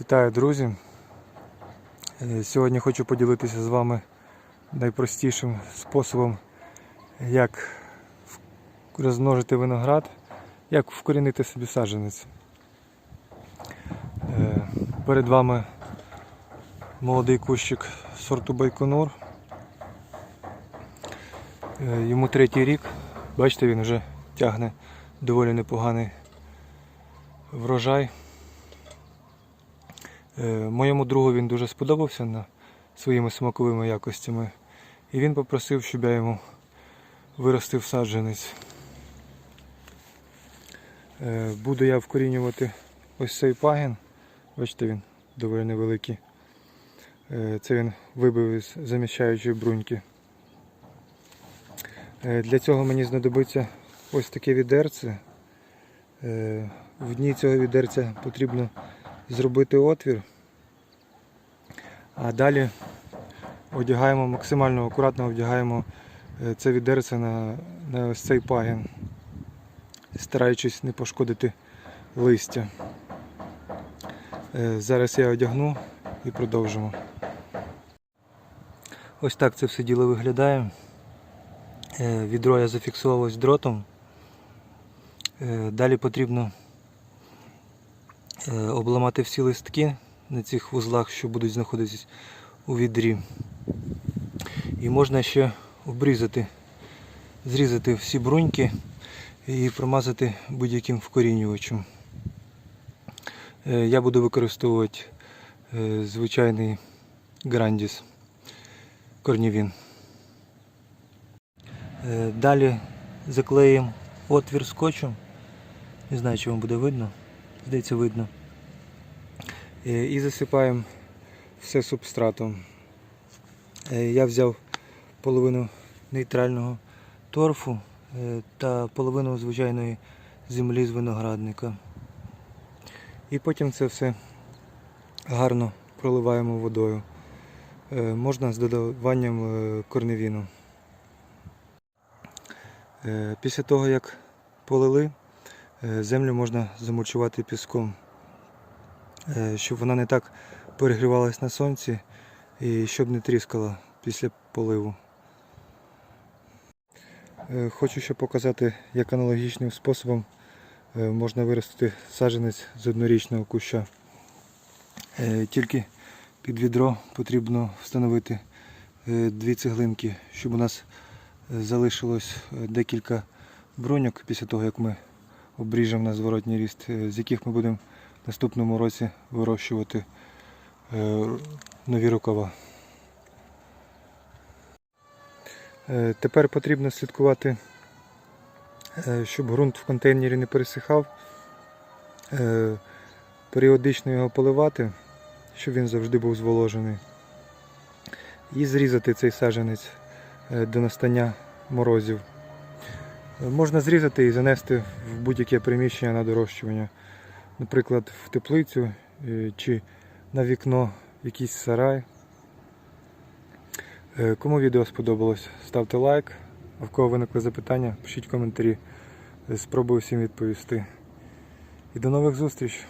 Вітаю, друзі! Е, Сьогодні хочу поділитися з вами найпростішим способом, як розмножити виноград, як вкорінити собі саджанець. Е, Перед вами молодий кущик сорту Байконур. Е, Йому третій рік. Бачите, він вже тягне доволі непоганий врожай. Е, Моєму другу він дуже сподобався на своїми смаковими якостями. І він попросив, щоб я йому виростив саджанець. Е, Буду я вкорінювати ось цей пагін. Бачите, він доволі невеликий. Е, Це він вибив із заміщаючої бруньки. Для цього мені знадобиться ось таке відерце. В дні цього відерця потрібно зробити отвір, а далі одягаємо максимально акуратно одягаємо е, це відерце на, на ось цей пагін, стараючись не пошкодити листя. Е, Зараз я одягну і продовжимо. Ось так це все діло виглядає. Е, Відро я зафіксував дротом. Далі потрібно обламати всі листки на цих вузлах, що будуть знаходитись у відрі. І можна ще обрізати, зрізати всі бруньки і промазати будь-яким вкорінювачем. Е, Я буду використовувати е, звичайний грандіс корнівін. Е, Далі заклеїмо отвір скотчем. Не знаю, чи вам буде видно. Здається, видно. Е, І засипаємо все субстратом. Е, Я взяв половину нейтрального торфу е, та половину звичайної землі з виноградника. І потім це все гарно проливаємо водою. Можна з додаванням корневіну. Після того, як полили, землю можна замульчувати піском, щоб вона не так перегрівалась на сонці і щоб не тріскала після поливу. Е, Хочу ще показати, як аналогічним способом е, можна виростити саджанець з однорічного куща. Е, Тільки під відро потрібно встановити е, дві цеглинки, щоб у нас е, залишилось е, декілька бруньок після того, як ми обріжемо на зворотній ріст, е, з яких ми будемо наступному році вирощувати е, нові рукава. Е, Тепер потрібно слідкувати, е, щоб ґрунт в контейнері не пересихав, періодично його поливати, щоб він завжди був зволожений. І зрізати цей саджанець е, до настання морозів. Можна зрізати і занести в будь-яке приміщення на дорощування, наприклад, в теплицю е, чи на вікно якийсь сарай. Е, Кому відео сподобалось, ставте лайк. А в кого виникли запитання, пишіть коментарі. Е, Спробую всім відповісти. І до нових зустріч!